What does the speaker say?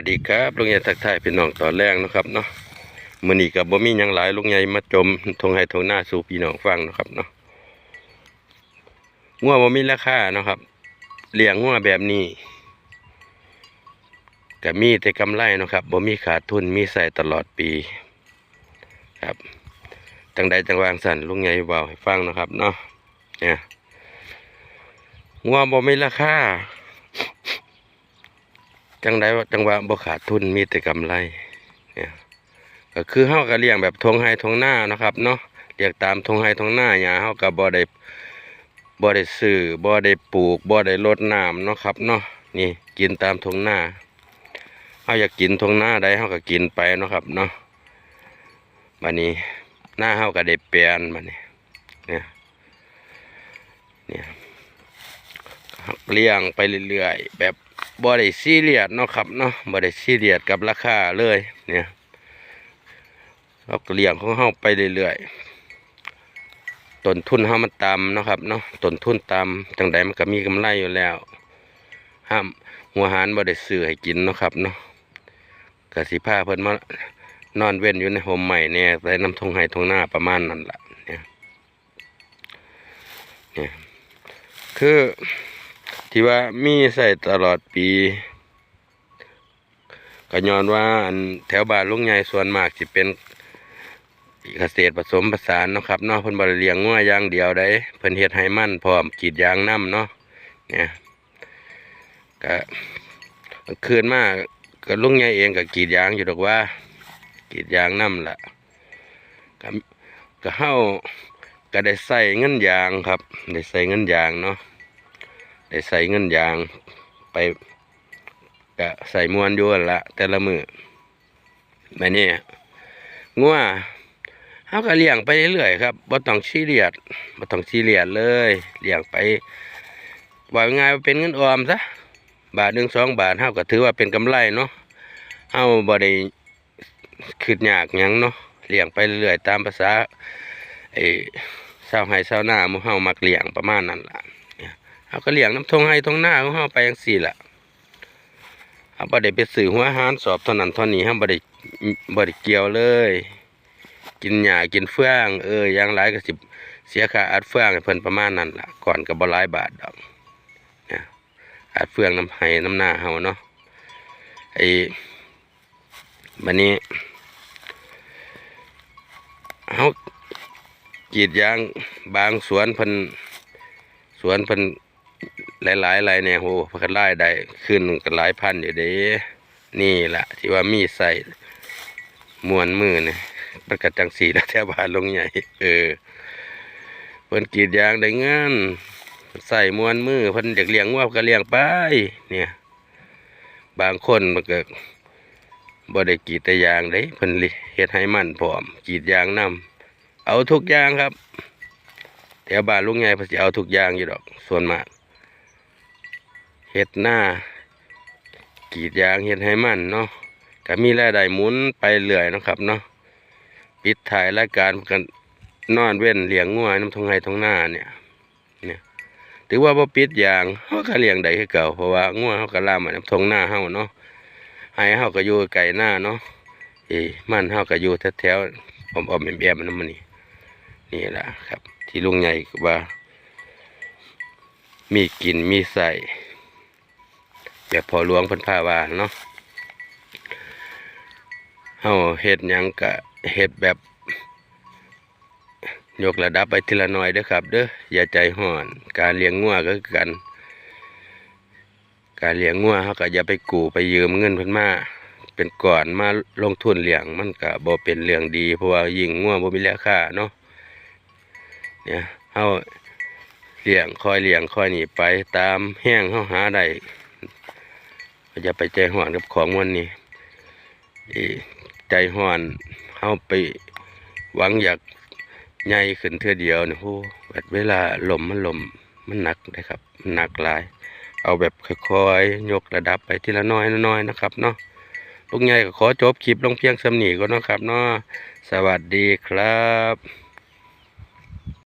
วัสดีครับลุงใหญ่ทักทายพี่น้องตอนแรกนะครับเนาะมือนี้ก็บ่มียังหลายลุงใหญ่มาจมทงให้ทงหน้าสู่พี่น้องฟังนะครับเนาะงัวบ่มีราคาเนาะครับเลี้ยงงัวแบบนี้ก็มีแต่กำไรนะครับบ่มีขาดทุนมีใส่ตลอดปีครับจังใดจังวางสั่นลุงใหญ่เว้าให้ฟังนะครับเนาะเนี่ยงัวบ่มีราคา จังไดว่าจังหวะบ่ขาดทุนมีแต่กำไรเนี่ยก็คือเฮาก็เลี้ยงแบบทงไห้ทงหน้านะครับ เนาะเลี้ยงตามทงไห้ทงหน้าหญ้าเฮาก็บ่ได้บ่ได้ซื้อบ่ได้ปลูกบ่ได้รดน้ำเนาะครับเนาะนี่กินตามทงหน้าเฮาอยากกินทงหน้าใดเฮาก็กินไปเนาะครับเนาะบัดนี้หน้าเฮาก็ได้เปลี่ยนบัดนี้เนี่ยเนี่ยเลี้ยงไปเรื่อยๆแบบ บ่ได้ซีเรียสเนาะครับเนาะบ่ได้ซีเรียสกับราคาเลยเนี่ยเราก็เลี้ยงของเฮาไปเรื่อยๆต้นทุนเฮามันต่ำเนาะครับเนาะต้นทุนต่ำจังใดมันก็มีกำไรอยู่แล้ว ห้ามหัวหารบ่ได้ซื้อให้กินเนาะครับเนาะก็สิพาเพิ่นมานอนเว้นอยู่ในโฮมใหม่เนี่ยใส่น้ำทงไห้ทงหน้าประมาณนั้นล่ะเนี่ยเนี่ยคือ ที่ว่ามีใส่ตลอดปีก็ย้อนว่าอันแถวบ้านลุงใหญ่ส่วนมากสิเป็นเกษตรผสมผสานเนาะครับเนาะเพิ่นบ่ได้เลียงงัวอยางเดียวได้เพิ่นเฮ็ดให้มันพร้อมกีดยางน้ำเนาะเนี่ยก็คืนมาก็ลุงใหญ่เองก็กีดยางอยู่ดอกว่ากีดยางน้ำล่ะก็ก็เฮาก็ได้ใส่เงินยางครับ ได้ใส่เงินยางเนาะ ได้ใส่เงินยางไปก็ใส่มวนอยู่นั่นละแต่ละมือแบบนี้งัวเขาก็เลี้ยงไปเรื่อยๆครับบ่ต้องซีเรียสบ่ต้องซีเรียสเลยเลี้ยงไปว่าง่ายเป็นเงินออมซะบาทหนึ่งสองบาทเฮาก็ถือว่าเป็นกำไรเนาะเฮาบ่ได้คิดยากยังเนาะเลี้ยงไปเรื่อยๆตามภาษาไอ้ชาวไร่ชาวนาหมู่เฮามักเลี้ยงประมาณนั้นล่ะ เขาก็เลี้ยงน้ำทงให้ทงหน้าของเขาไปย่างสี่ละเขาบ่ได้ไปสื่อหัวอาหารสอบเท่านั้นเท่านี้เขาบ่ได้บ่ได้เกี่ยวเลย กินหญ้ากินเฟื่อง เอออย่างไรก็สิบเสียค่าอัดเฟื่องเพิ่นประมาณนั้นล่ะ ก่อนก็บ่หลายบาทดอกนี่ยอัดเฟื่องน้ำไห้น้ำหน้าเฮาเนาะไอ้บัดนี้เฮากีดยางบางสวนเพิ่นสวนเพิ่น หลายๆหลายแนวโหพิ่นไล่ได้ขึ้นก็หลายพันอยู่เด้นี่ละที่ว่ามีใส่มวนมือเนี่ยมันก็จังสีแล้วแถวบ้านลงใหญ่ เออเพิ่นกรีดยางได้งินใส่มวนมือเพิ่นอยากเลี้ยงวัวก็เลี้ยงไปเนี่ย บางคนมันเก็บ่ได้กรีดแต่ยางเด้เพิ่นเฮ็ดให้มันพร้อมกรีดยางนํเอาทุกอย่างครับแถวบ้านลุงใหญ่เพนสิเอาทุกอย่างอยู่ดอก ส่วนมาก เฮ็ดหน้ากรีดยางเฮ็ดให้มันเนาะก็มีรายได้หมุนไปเรื่อยนะครับเนาะปิดถ่ายรายการกันนอนเว้นเลี้ยงงัวน้ำทงไห้ทงหน้าเนี่ยเนี่ยถือว่าบ่ปิดยางเฮาก็เลี้ยงได้คือเก่าเพราะว่างัวเฮาก็ล่ามมาน้ำทงหน้าเฮาเนาะให้เฮาก็อยู่ไกลหน้าเนาะเอ้มันเฮาก็อยู่แถวๆอ้อมๆแอมๆนำมันนี่นี่แหละครับ ที่ลุงใหญ่ว่า มีกินมีใส่ แบบพอหลวงพันพาวาเนาะเฮาเฮ็ดยังกะเฮ็ดแบบ ยกระดับไปทีละหน่อยเด้อครับ เด้ออย่าใจห่อน การเลี้ยงงัวก็คือกัน การเลี้ยงงัวเฮาก็อย่าไปกู้ไปยืมเงินเพิ่นมาเป็นก่อนมาลงทุนเลี้ยงมันก็บ่เป็นเรื่องดีเพราะว่ายิงงัวบ่มีราคาเนาะเนี่ยเฮาเลี้ยงคอยเลี้ยงคอยหนีไปตามแห้งเฮาหาได้ อย่าไปใจห่อนกับของมันนี่อีใจห่อนเฮาไปหวังอยากใหญ่ขึ้นเทื่อเดียวเนี่ยโหแบบเวลาลมมันลมมันหนักนะครับมันหนักหลาย เอาแบบค่อยๆยกระดับไปทีละน้อยน้อยนะครับเนาะลุงใหญ่ก็ขอจบคลิปลงเพียงสำนีก็นะครับเนาะสวัสดีครับ